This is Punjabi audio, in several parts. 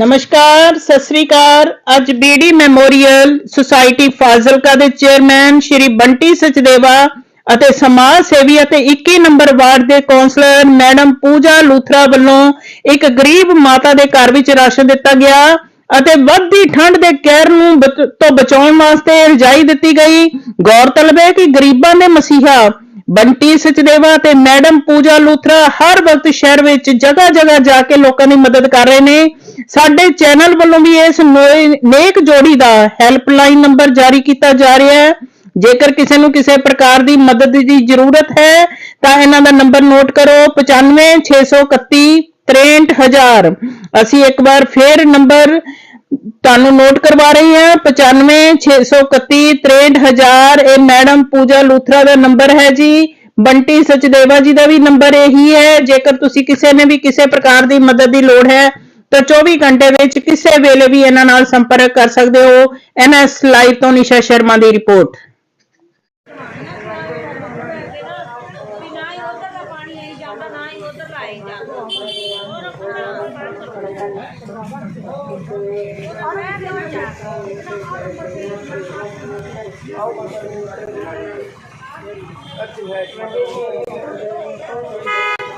ਨਮਸਕਾਰ, ਸਤਿ ਸ੍ਰੀ ਅਕਾਲ। ਅੱਜ ਬੀਡੀ ਮੈਮੋਰੀਅਲ ਸੁਸਾਇਟੀ ਫਾਜ਼ਿਲਕਾ ਦੇ ਚੇਅਰਮੈਨ ਸ਼੍ਰੀ ਬੰਟੀ ਸਚਦੇਵਾ ਅਤੇ ਸਮਾਜ ਸੇਵੀ ਅਤੇ 21 ਨੰਬਰ ਵਾਰਡ ਦੇ ਕੌਂਸਲਰ ਮੈਡਮ ਪੂਜਾ ਲੂਥਰਾ ਵੱਲੋਂ ਇੱਕ ਗਰੀਬ ਮਾਤਾ ਦੇ ਘਰ ਵਿੱਚ ਰਾਸ਼ਨ ਦਿੱਤਾ ਗਿਆ ਅਤੇ ਵੱਧਦੀ ਠੰਡ ਦੇ ਕਹਿਰ ਨੂੰ ਤੋਂ ਬਚਾਉਣ ਵਾਸਤੇ ਰਜਾਈ ਦਿੱਤੀ ਗਈ। ਗੌਰਤਲਬ ਹੈ ਕਿ ਗਰੀਬਾਂ ਦੇ ਮਸੀਹਾ ਬੰਟੀ ਸਚਦੇਵਾ ਤੇ ਮੈਡਮ ਪੂਜਾ ਲੂਥਰਾ ਹਰ ਵਕਤ ਸ਼ਹਿਰ ਵਿੱਚ ਜਗ੍ਹਾ ਜਗ੍ਹਾ ਜਾ ਕੇ ਲੋਕਾਂ ਦੀ ਮਦਦ ਕਰ ਰਹੇ ਨੇ। ਸਾਡੇ ਚੈਨਲ ਵੱਲੋਂ ਵੀ ਇਸ ਨੋਏ- ਨੇਕ ਜੋੜੀ ਦਾ ਹੈਲਪਲਾਈਨ ਨੰਬਰ ਜਾਰੀ ਕੀਤਾ ਜਾ ਰਿਹਾ ਹੈ। ਜੇਕਰ ਕਿਸੇ ਨੂੰ ਕਿਸੇ ਪ੍ਰਕਾਰ ਦੀ ਮਦਦ ਦੀ ਜ਼ਰੂਰਤ ਹੈ, ਤਾਂ ਇਹਨਾਂ ਦਾ ਨੰਬਰ ਨੋਟ ਕਰੋ 95631 63000 ਅਸੀਂ ਇੱਕ ਵਾਰ ਫੇਰ ਨੰਬਰ ਤੁਹਾਨੂੰ ਨੋਟ ਕਰਵਾ ਰਹੀ ਹਾਂ 95631 63000 ਇਹ ਮੈਡਮ ਪੂਜਾ ਲੂਥਰਾ ਦਾ ਨੰਬਰ ਹੈ ਜੀ। ਬੰਟੀ ਸਚਦੇਵਾ ਜੀ ਦਾ ਵੀ ਨੰਬਰ ਇਹੀ ਹੈ। ਜੇਕਰ ਤੁਸੀਂ ਕਿਸੇ ਨੇ ਵੀ ਕਿਸੇ ਪ੍ਰਕਾਰ ਦੀ ਮਦਦ ਦੀ ਲੋੜ ਹੈ ਤਾਂ 24 ਘੰਟੇ ਵਿੱਚ ਕਿਸੇ ਵੇਲੇ ਵੀ ਇਹਨਾਂ ਨਾਲ ਸੰਪਰਕ ਕਰ ਸਕਦੇ ਹੋ। ਐਨਐਸ ਲਾਈਵ ਤੋਂ ਨਿਸ਼ਾ ਸ਼ਰਮਾ ਦੀ ਰਿਪੋਰਟ। ਵੀ ਨਾ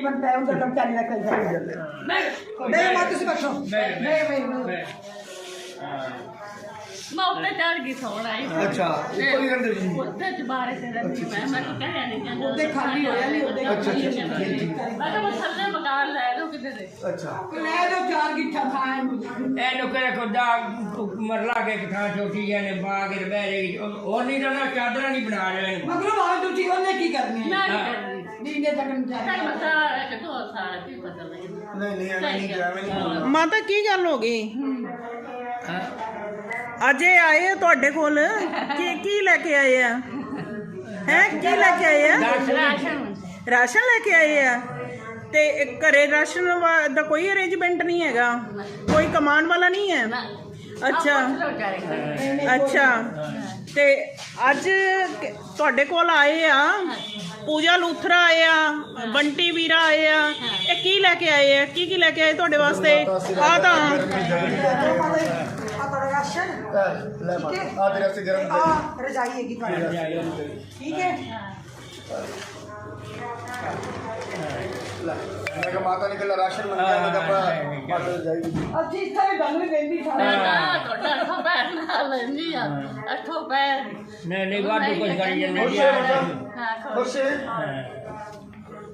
ਨਾ ਹੀ ਉਧਰ ਦਾ ਆਈ ਜਾਂਦਾ ਹੋਰ ਆਪਣਾ ਗਾਣੇ ਬਦਲਣਾ ਬਿੰਦੂ ਸਮਾਜੋ ਇੰਦਰ ਗਾਣੇ ਬਦਲਣਾ ਸਾਲੀ ਕੀ ਬਣਦਾ ਹੈ ਉਧਰ ਕਰਮਚਾਰੀ ਦਾ ਕੋਈ ਨਹੀਂ ਨਹੀਂ ਮਾ ਤੁਸੀਂ ਬੈਠੋ ਨਹੀਂ ਨਹੀਂ ਮੈਂ ਉੱਤੇ ਚੜ ਗਈ ਸੌਣ ਆਈ ਅੱਛਾ ਉੱਪਰ ਹੀ ਰਹਿੰਦੇ ਜੀ ਉੱਤੇ ਚਬਾਰੇ ਤੇ ਰਹਿੰਦੀ ਮੈਂ ਮੈਂ ਤਾਂ ਕਹਿਆ ਨਹੀਂ ਜਾਂਦਾ ਉਹਦੇ ਖਾਲੀ ਹੋਇਆ ਨਹੀਂ ਉਹਦੇ ਅੱਛਾ ਅੱਛਾ ਅੱਛਾ, ਠੀਕ ਠੀਕ ਮੈਂ ਤਾਂ ਬਸ ਥੱਲੇ ਮਕਾਨ ਲੈ ਲਓ ਕਿਤੇ ਦੇ ਅੱਛਾ ਲੈ ਲਓ ਚਾਰ ਗਿੱਠਾ ਖਾਏ ਇਹਨੂੰ ਕਿਹੜਾ ਕੋਦਾ ਮਰਲਾ ਕੇ ਕਿਥਾਂ ਛੋਟੀ ਜਿਹੀ ਨੇ ਬਾਗ ਦੇ ਬਹਿ ਰਹੀ ਉਹ ਨਹੀਂ ਰਹਿਣਾ ਚਾਦਰਾਂ ਨਹੀਂ ਬਣਾ ਸਾਰਾ ਕੀ ਪਤਾ ਨਹੀਂ ਨਹੀਂ ਐਵੇਂ ਨਹੀਂ ਐਵੇਂ ਨਹੀਂ ਬੋਲਣਾ ਮਾਤਾ ਕੀ ਗੱਲ ਹੋ ਗਈ? ਅੱਜ ਆਏ ਆ ਤੁਹਾਡੇ ਕੋਲ? ਕੀ ਕੀ ਲੈ ਕੇ ਆਏ ਆ? ਹੈ ਕੀ ਲੈ ਕੇ ਆਏ ਆ? ਰਾਸ਼ਨ। ਰਾਸ਼ਨ। ਲੈ ਕੇ ਆਏ ਆ? ਤੇ ਇਹ ਘਰੇ ਰਾਸ਼ਨ ਵਾ- ਦਾ ਕੋਈ ਅਰੇਂਜਮੈਂਟ ਨਹੀਂ ਹੈਗਾ? ਕੋਈ ਕਮਾਂਡ ਵਾਲਾ ਨਹੀਂ ਹੈ? ਅੱਛਾ। ਅੱਛਾ। ਤੇ ਅੱਜ ਕ- ਤੁਹਾਡੇ ਕੋਲ ਆਏ ਆ। ਪੂਜਾ ਲੂਥਰਾ ਆਏ ਆ ਬੰਟੀ ਵੀਰਾ ਆਏ ਆ। ਇਹ ਕੀ ਲੈ ਕੇ ਆਏ ਆ? ਕੀ ਕੀ ਲੈ ਕੇ ਆਏ ਤੁਹਾਡੇ ਵਾਸਤੇ? ਆ ਤਾਂ ਆ ਤੁਹਾਡਾ ਰਾਸ਼ਨ ਲੈ ਮਾਤਾ ਆ ਤੇਰੇ ਵਾਸਤੇ ਗਰਮ ਆ ਰਜਾਈ ਹੈਗੀ ਤੁਹਾਡੀ ਠੀਕ ਹੈ ਲੈ ਮੈਂ ਕਿਹਾ ਮਾਤਾ ਨੇ ਕੱਲਾ ਰਾਸ਼ਨ ਮੰਗਿਆ ਮੈਂ ਕਿਹਾ ਆਪਣਾ ਮਾਤਾ ਨੂੰ ਜਾਈਦੀ ਅਸੀਂ ਇੱਥੇ ਵੀ ਗੱਲ ਵੀ ਕਹਿੰਦੀ ਸਾਰੇ ਮੈਂ ਤੁਹਾਡਾ ਅੱਠੋਂ ਪੈਰ ਨਾਲ ਲੈਂਦੀ ਆ। ਅੱਠੋਂ ਪੈਰ। ਨਹੀਂ ਨਹੀਂ ਵਾਧੂ ਕੁਝ ਕਰੀ ਜਾਂਦੇ ਖੁਸ਼ ਜੀ ਹੈ। ਮਾਤਾ ਹਾਂ ਖੁਸ਼। ਖੁਸ਼ ਹੈ।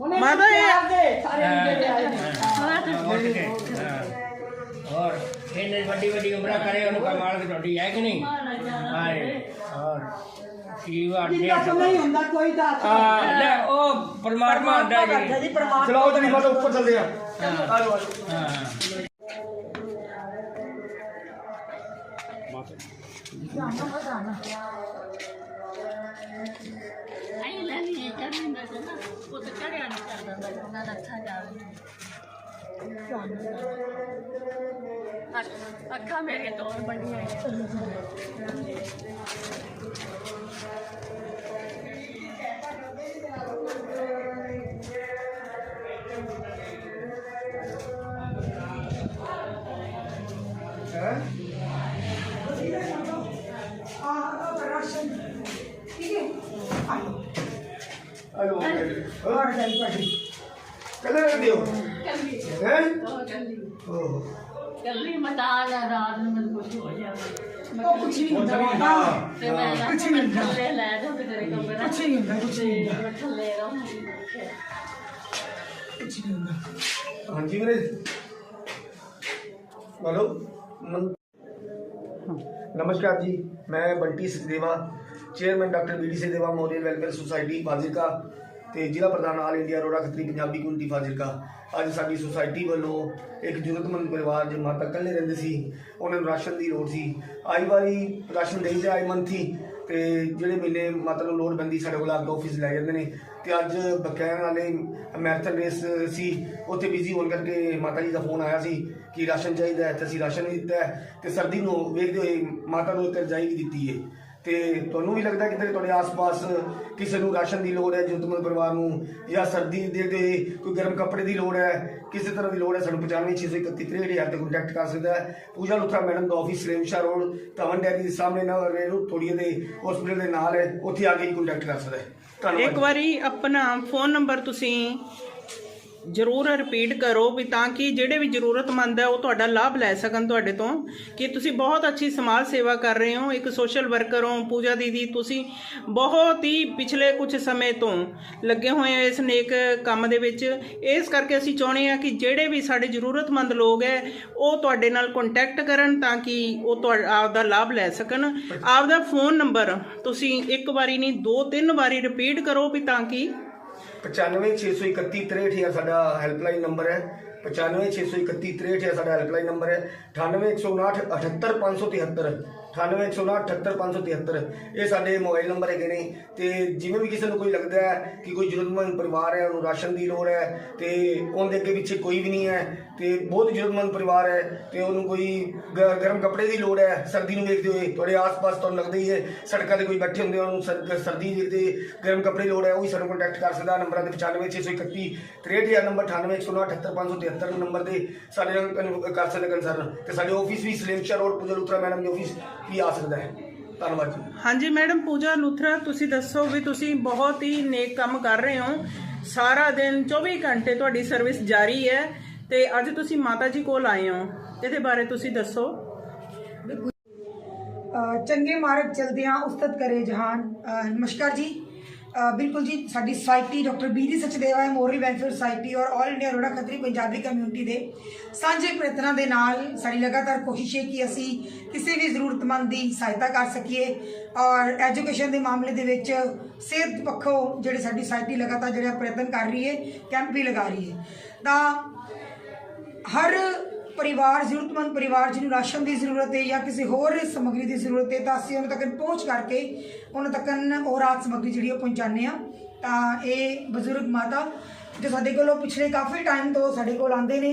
ਉਹਨੇ ਮਾਤਾ ਇਹ- ਪਿਆਰ ਦੇ ਸਾਰੇ ਮੁੰਡੇ ਦੇ ਆਏ ਨੇ ਹਾਂ। ਤੇ ਉੱਠ ਕੇ। ਹਾਂ। ਔਰ ਇਹਨੇ ਵੱਡੀ ਵੱਡੀ ਉਮਰਾਂ ਕਰੇ ਉਹਨੂੰ ਕੋਈ ਮਾਲਕ ਤੁਹਾਡੀ ਹੈ ਕਿ ਨਹੀਂ? ਹਾਏ ਔਰ ਸ਼ੀਵਾ ਜਿੰਦਾ ਤੋਂ ਨਹੀਂ ਹੁੰਦਾ ਕੋਈ ਦਾ ਆ ਲੈ ਉਹ ਪਰਮਾਤਮਾ ਹੁੰਦਾ ਜੀ ਜੀ। ਪਰਮਾਤਮਾ ਚਲੋ ਤੇ ਨਹੀਂ ਮਾਤਾ ਉੱਪਰ ਚੱਲਦੇ ਆ। ਆ ਜਾਓ ਆ ਜਾਓ ਹਾਂ। ਆਈ ਲੈਣੀ ਹੈ ਚੜ੍ਹਨੀ ਦਾ ਨਾ। ਉਹ ਚੜਿਆ ਨਹੀਂ ਕਰਦਾ ਹੁੰਦਾ ਉਹਨਾਂ ਦਾ ਅੱਛਾ ਜਾਵੇ ਅੱਖਾਂ ਮੇਰੇ ਤੋਂ ਬਣੀਆਂ कल दियो हैं ओ मत रात में हो कुछ नहीं होता कुछ नहीं होता ले ले तो तेरे कुछ नहीं कुछ नहीं ले रहा हूँ कुछ नहीं होता हाँ जी मेरे हेलो नमस्कार जी, मैं Bunty Sachdeva chairman doctor B D Sachdeva memorial welfare society बाजिका ਤੇ ਜ਼ਿਲ੍ਹਾ ਪ੍ਰਧਾਨ all India Arora Khatri Punjabi community Fazilka. ਅੱਜ ਸਾਡੀ ਸੁਸਾਇਟੀ ਵੱਲੋਂ ਇੱਕ ਜ਼ਰੂਰਤਮੰਦ ਪਰਿਵਾਰ ਜੋ ਮਾਤਾ ਇਕੱਲੇ ਰਹਿੰਦੇ ਸੀ। ਉਹਨਾਂ ਨੂੰ ਰਾਸ਼ਨ ਦੀ ਲੋੜ ਸੀ। ਆਈ ਵਾਰੀ ਰਾਸ਼ਨ ਦੇਈ ਤੇ ਆਈ ਮੰਥ ਤੇ ਜਿਹੜੇ ਮਹੀਨੇ ਮਾਤਾ ਨੂੰ ਲੋੜ ਪੈਂਦੀ ਸਾਡੇ ਕੋਲ ਆ ਕੇ ਆਫਿਸ ਲੈ ਜਾਂਦੇ ਨੇ। ਤੇ ਅੱਜ ਬਕਾਇਨ ਵਾਲੇ ਮੈਰਾਥਨ ਰੇਸ ਸੀ, ਉੱਥੇ ਬਿਜ਼ੀ ਹੋਣ ਕਰਕੇ ਮਾਤਾ ਜੀ ਦਾ ਫੋਨ ਆਇਆ ਸੀ ਕਿ ਰਾਸ਼ਨ ਚਾਹੀਦਾ ਹੈ ਤੇ ਅਸੀਂ ਰਾਸ਼ਨ ਵੀ ਦਿੱਤਾ ਹੈ ਤੇ ਸਰਦੀ ਨੂੰ ਵੇਖਦੇ ਹੋਏ ਮਾਤਾ ਨੂੰ ਇੱਕ ਰਜਾਈ ਵੀ ਦਿੱਤੀ ਹੈ। ਤੇ ਤੁਹਾਨੂੰ ਵੀ ਲੱਗਦਾ ਕਿਤੇ ਤੁਹਾਡੇ ਆਸ-ਪਾਸ ਕਿਸੇ ਨੂੰ ਰਾਸ਼ਨ ਦੀ ਲੋੜ ਹੈ ਜ਼ਰੂਰਤਮੰਦ ਪਰਿਵਾਰ ਨੂੰ, ਜਾਂ ਸਰਦੀ ਦੇ ਦੇ ਕੋਈ ਗਰਮ ਕੱਪੜੇ ਦੀ ਲੋੜ ਹੈ, ਕਿਸੇ ਤਰ੍ਹਾਂ ਦੀ ਲੋੜ ਹੈ, ਸਾਨੂੰ 9561313000 ਤੇ ਕੰਟੈਕਟ ਕਰ ਸਕਦਾ ਹੈ। ਪੂਜਾ ਲੁਥਰਾ ਮੈਡਮ ਦਾ ਆਫਿਸ ਰੇਮਸ਼ਾ ਰੋਡ, ਧਵਨ ਡੈਰੀ ਦੇ ਸਾਹਮਣੇ ਨਾ ਰੇਰੂ ਥੋੜੀਏ ਦੇ ਹਸਪੀਟਲ ਦੇ ਨਾਲ ਹੈ, ਉੱਥੇ ਆ ਕੇ ਹੀ ਕੰਟੈਕਟ ਕਰ ਸਕਦਾ ਹੈ। ਧੰਨਵਾਦ। ਇੱਕ ਵਾਰੀ ਆਪਣਾ ਫੋਨ ਨੰਬਰ ਤੁਸੀਂ ਜ਼ਰੂਰ ਰਿਪੀਟ ਕਰੋ ਵੀ ਤਾਂ ਕਿ ਜਿਹੜੇ ਵੀ ਜ਼ਰੂਰਤਮੰਦ ਹੈ ਉਹ ਤੁਹਾਡਾ ਲਾਭ ਲੈ ਸਕਣ ਤੁਹਾਡੇ ਤੋਂ। ਕਿ ਤੁਸੀਂ ਬਹੁਤ ਅੱਛੀ ਸਮਾਜ ਸੇਵਾ ਕਰ ਰਹੇ ਹੋ, ਇੱਕ ਸੋਸ਼ਲ ਵਰਕਰ ਹੋ, ਪੂਜਾ ਦੀਦੀ, ਤੁਸੀਂ ਬਹੁਤ ਹੀ ਪਿਛਲੇ ਕੁਝ ਸਮੇਂ ਤੋਂ ਲੱਗੇ ਹੋਏ ਹੋ ਇਸ ਨੇਕ ਕੰਮ ਦੇ ਵਿੱਚ। ਇਸ ਕਰਕੇ ਅਸੀਂ ਚਾਹੁੰਦੇ ਹਾਂ ਕਿ ਜਿਹੜੇ ਵੀ ਸਾਡੇ ਜ਼ਰੂਰਤਮੰਦ ਲੋਕ ਹੈ, ਉਹ ਤੁਹਾਡੇ ਨਾਲ ਕੰਟੈਕਟ ਕਰਨ ਤਾਂ ਕਿ ਉਹ ਤੁਹਾਡਾ ਆਪਦਾ ਲਾਭ ਲੈ ਸਕਣ। ਆਪਦਾ ਫੋਨ ਨੰਬਰ ਤੁਸੀਂ ਇੱਕ ਵਾਰੀ ਨਹੀਂ ਦੋ ਤਿੰਨ ਵਾਰੀ ਰਿਪੀਟ ਕਰੋ ਵੀ ਤਾਂ ਕਿ 9561313000 ਸਾਡਾ ਹੈਲਪਲਾਈਨ ਨੰਬਰ ਹੈ। 9561313000 ਸਾਡਾ ਹੈਲਪਲਾਈਨ ਨੰਬਰ ਹੈ। 9819 78573 9819 ਇਹ ਸਾਡੇ ਮੋਬਾਈਲ ਨੰਬਰ ਹੈਗੇ ਨੇ ਤੇ ਜਿਵੇਂ ਵੀ ਕਿਸੇ ਨੂੰ ਕੋਈ ਲੱਗਦਾ ਹੈ ਕਿ ਕੋਈ ਜ਼ਰੂਰਤਮੰਦ ਪਰਿਵਾਰ ਹੈ ਉਹਨੂੰ ਰਾਸ਼ਨ ਦੀ ਲੋੜ ਹੈ ਤੇ ਉਹਦੇ ਅੱਗੇ ਪਿੱਛੇ ਕੋਈ ਵੀ ਨਹੀਂ ਹੈ ਤੇ ਬਹੁਤ ਜ਼ਰੂਰਤਮੰਦ ਪਰਿਵਾਰ ਹੈ ਤੇ ਉਹਨੂੰ ਕੋਈ ਗ- ਗਰਮ ਕੱਪੜੇ ਦੀ ਲੋੜ ਹੈ ਸਰਦੀ ਨੂੰ ਵੇਖਦੇ ਹੋਏ ਤੁਹਾਡੇ ਆਸ-ਪਾਸ ਤੁਹਾਨੂੰ ਲੱਗਦਾ ਹੀ ਹੈ ਸੜਕਾਂ ਤੇ ਕੋਈ ਬੈਠੇ ਹੁੰਦੇ ਆ, ਉਹਨੂੰ ਸਰਦੀ ਵੇਖਦੇ ਗਰਮ ਕੱਪੜੇ ਲੋੜ ਹੈ ਉਹ ਵੀ ਸਾਨੂੰ ਕੰਟੈਕਟ ਕਰ ਸਕਦਾ ਨੰਬਰਾਂ ਤੇ 95631 63000 ਨੰਬਰ 9819 ਨੰਬਰ ਤੇ ਸਾਡੇ ਨਾਲ ਕਨ- ਕਰ ਸਕਦੇ ਕੰਸਰਨ ਤੇ ਸਾਡੇ ਆਫਿਸ ਵੀ ਸਲੇਮਸ਼ਾ ਰੋਡ ਪੂਜਾ ਲੁਤਰਾ ਮੈਡਮ ਦੀ ਆਫਿਸ ਵੀ ਆ ਸਕਦਾ ਹੈ। ਧੰਨਵਾਦ ਜੀ। ਹਾਂਜੀ ਮੈਡਮ ਪੂਜਾ ਲੂਥਰਾ ਤੁਸੀਂ ਦੱਸੋ ਵੀ ਤੁਸੀਂ ਬਹੁਤ ਹੀ ਨੇਕ ਕੰਮ ਕਰ ਰਹੇ ਹੋ। ਸਾਰਾ ਦਿਨ 24 ਘੰਟੇ ਤੁਹਾਡੀ ਸਰਵਿਸ ਜਾਰੀ ਹੈ ਤੇ ਅੱਜ ਤੁਸੀਂ ਮਾਤਾ ਜੀ ਕੋਲ ਆਏ ਹੋ। ਇਹਦੇ ਬਾਰੇ ਤੁਸੀਂ ਦੱਸੋ। ਚੰਗੇ ਮਾਰਗ ਚਲਦਿਆਂ ਉਸਤਤ ਕਰੇ ਜਹਾਨ। ਨਮਸਕਾਰ ਜੀ। ਬਿਲਕੁਲ ਜੀ, ਸਾਡੀ society doctor B BD Sachdeva memorial welfare society ਔਰ all India Arora Khatri Punjabi community ਦੇ। ਸਾਂਝੇ ਪ੍ਰਯਤਨਾਂ ਦੇ ਨਾਲ ਸਾਡੀ ਲਗਾਤਾਰ ਕੋਸ਼ਿਸ਼ ਹੈ ਕਿ ਅਸੀਂ ਕਿਸੇ ਵੀ ਜ਼ਰੂਰਤਮੰਦ ਦੀ ਸਹਾਇਤਾ ਕਰ ਸਕੀਏ ਔਰ ਐਜੂਕੇਸ਼ਨ ਦੇ ਮਾਮਲੇ ਦੇ ਵਿੱਚ ਸਿਹਤ ਪੱਖੋਂ ਜਿਹੜੀ ਸਾਡੀ ਸੁਸਾਇਟੀ ਲਗਾਤਾਰ ਜਿਹੜਾ ਪ੍ਰਯਤਨ ਕਰ ਰਹੀ ਹੈ ਕੈਂਪ ਵੀ ਲਗਾ ਰਹੀ ਹੈ। ਤਾਂ ਹਰ ਪਰਿਵਾਰ, ਜ਼ਰੂਰਤਮੰਦ ਪਰਿਵਾਰ ਜਿਹਨੂੰ ਰਾਸ਼ਨ ਦੀ ਜ਼ਰੂਰਤ ਹੈ ਜਾਂ ਕਿਸੇ ਹੋਰ ਸਮੱਗਰੀ ਦੀ ਜ਼ਰੂਰਤ ਹੈ, ਤਾਂ ਅਸੀਂ ਉਹਨਾਂ ਤੱਕ ਪਹੁੰਚ ਕਰਕੇ ਉਹਨਾਂ ਤੱਕ ਉਹ ਰਾਤ ਸਮੱਗਰੀ ਜਿਹੜੀ ਉਹ ਪਹੁੰਚਾਉਂਦੇ ਆ ਤਾਂ ਇਹ ਬਜ਼ੁਰਗ ਮਾਤਾ ਜੋ ਸਾਡੇ ਕੋਲੋਂ ਪਿਛਲੇ ਕਾਫੀ ਟਾਈਮ ਤੋਂ ਸਾਡੇ ਕੋਲ ਆਉਂਦੇ ਨੇ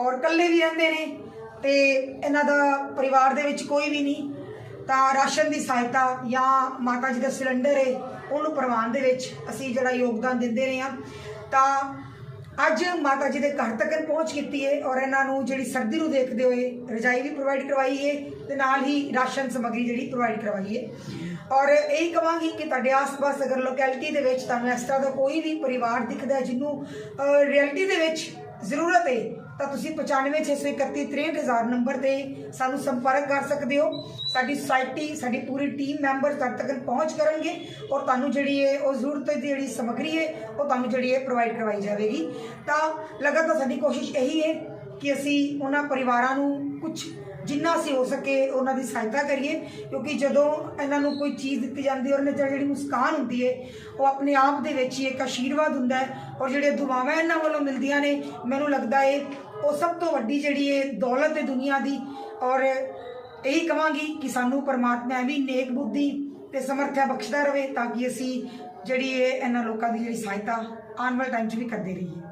ਔਰ ਇਕੱਲੇ ਵੀ ਰਹਿੰਦੇ ਨੇ ਤੇ ਇਹਨਾਂ ਦਾ ਪਰਿਵਾਰ ਦੇ ਵਿੱਚ ਕੋਈ ਵੀ ਨਹੀਂ, ਤਾਂ ਰਾਸ਼ਨ ਦੀ ਸਹਾਇਤਾ ਜਾਂ ਮਾਤਾ ਜੀ ਦਾ ਸਿਲੰਡਰ ਹੈ, ਉਹਨੂੰ ਪ੍ਰਵਾਨ ਦੇ ਵਿੱਚ ਅਸੀਂ ਜਿਹੜਾ ਯੋਗਦਾਨ ਦਿੰਦੇ ਰਹੇ ਹਾਂ। ਤਾਂ ਅੱਜ ਮਾਤਾ ਜੀ ਦੇ ਘਰ ਤੱਕ ਪਹੁੰਚ ਕੀਤੀ ਹੈ ਔਰ ਇਹਨਾਂ ਨੂੰ ਜਿਹੜੀ ਸਰਦੀ ਨੂੰ ਦੇਖਦੇ ਹੋਏ ਰਜਾਈ ਵੀ ਪ੍ਰੋਵਾਈਡ ਕਰਵਾਈ ਹੈ ਤੇ ਨਾਲ ਹੀ ਰਾਸ਼ਨ ਸਮੱਗਰੀ ਜਿਹੜੀ ਪ੍ਰੋਵਾਈਡ ਕਰਵਾਈ ਹੈ ਔਰ ਇਹੀ ਕਵਾਂਗੀ ਕਿ ਤੁਹਾਡੇ ਆਸ-ਪਾਸ ਅਗਰ ਲੋਕੈਲਿਟੀ ਦੇ ਵਿੱਚ ਤੁਹਾਨੂੰ ਇਸ ਤਰ੍ਹਾਂ ਦਾ ਕੋਈ ਵੀ ਪਰਿਵਾਰ ਦਿਖਦਾ ਜਿਹਨੂੰ ਰਿਐਲਿਟੀ ਦੇ ਵਿੱਚ ਜ਼ਰੂਰਤ ਹੈ ਤਾਂ ਤੁਸੀਂ 9563163000 ਨੰਬਰ ਤੇ ਸਾਨੂੰ ਸੰਪਰਕ ਕਰ ਸਕਦੇ ਹੋ। ਸਾਡੀ ਸੁਸਾਇਟੀ, ਸਾਡੀ ਪੂਰੀ ਟੀਮ ਮੈਂਬਰ ਤੁਹਾਡੇ ਤੱਕ ਪਹੁੰਚ ਕਰਨਗੇ ਔਰ ਤੁਹਾਨੂੰ ਜਿਹੜੀ ਹੈ ਉਹ ਜ਼ਰੂਰਤ ਦੀ ਜਿਹੜੀ ਸਮੱਗਰੀ ਹੈ, ਉਹ ਤੁਹਾਨੂੰ ਜਿਹੜੀ ਹੈ ਪ੍ਰੋਵਾਈਡ ਕਰਵਾਈ ਜਾਵੇਗੀ। ਤਾਂ ਲਗਾਤਾਰ ਸਾਡੀ ਕੋਸ਼ਿਸ਼ ਇਹੀ ਹੈ ਕਿ ਅਸੀਂ ਉਹਨਾਂ ਪਰਿਵਾਰਾਂ ਨੂੰ ਕੁਝ ਜਿੰਨਾ ਅਸੀਂ ਹੋ ਸਕੇ ਉਹਨਾਂ ਦੀ ਸਹਾਇਤਾ ਕਰੀਏ, ਕਿਉਂਕਿ ਜਦੋਂ ਇਹਨਾਂ ਨੂੰ ਕੋਈ ਚੀਜ਼ ਦਿੱਤੀ ਜਾਂਦੀ ਔਰ ਇਹਨਾਂ 'ਚ ਜਿਹੜੀ ਮੁਸਕਾਨ ਹੁੰਦੀ ਹੈ, ਉਹ ਆਪਣੇ ਆਪ ਦੇ ਵਿੱਚ ਹੀ ਇੱਕ ਆਸ਼ੀਰਵਾਦ ਹੁੰਦਾ ਹੈ ਔਰ ਜਿਹੜੇ ਦੁਆਵਾਂ ਇਹਨਾਂ ਵੱਲੋਂ ਮਿਲਦੀਆਂ ਨੇ, ਮੈਨੂੰ ਲੱਗਦਾ ਹੈ ਉਹ ਸਭ ਤੋਂ ਵੱਡੀ ਜਿਹੜੀ ਹੈ ਦੌਲਤ ਹੈ ਦੁਨੀਆ ਦੀ ਔਰ ਇਹੀ ਕਵਾਂਗੀ ਕਿ ਸਾਨੂੰ ਪਰਮਾਤਮਾ ਐਵੇਂ ਨੇਕ ਬੁੱਧੀ ਤੇ ਸਮਰੱਥਾ ਬਖਸ਼ਦਾ ਰਹੇ ਤਾਂ ਕਿ ਅਸੀਂ ਜਿਹੜੀ ਹੈ ਇਹਨਾਂ ਲੋਕਾਂ ਦੀ ਜਿਹੜੀ ਸਹਾਇਤਾ ਆਉਣ ਵਾਲੇ ਟਾਈਮ 'ਚ ਵੀ ਕਰਦੇ ਰਹੀਏ।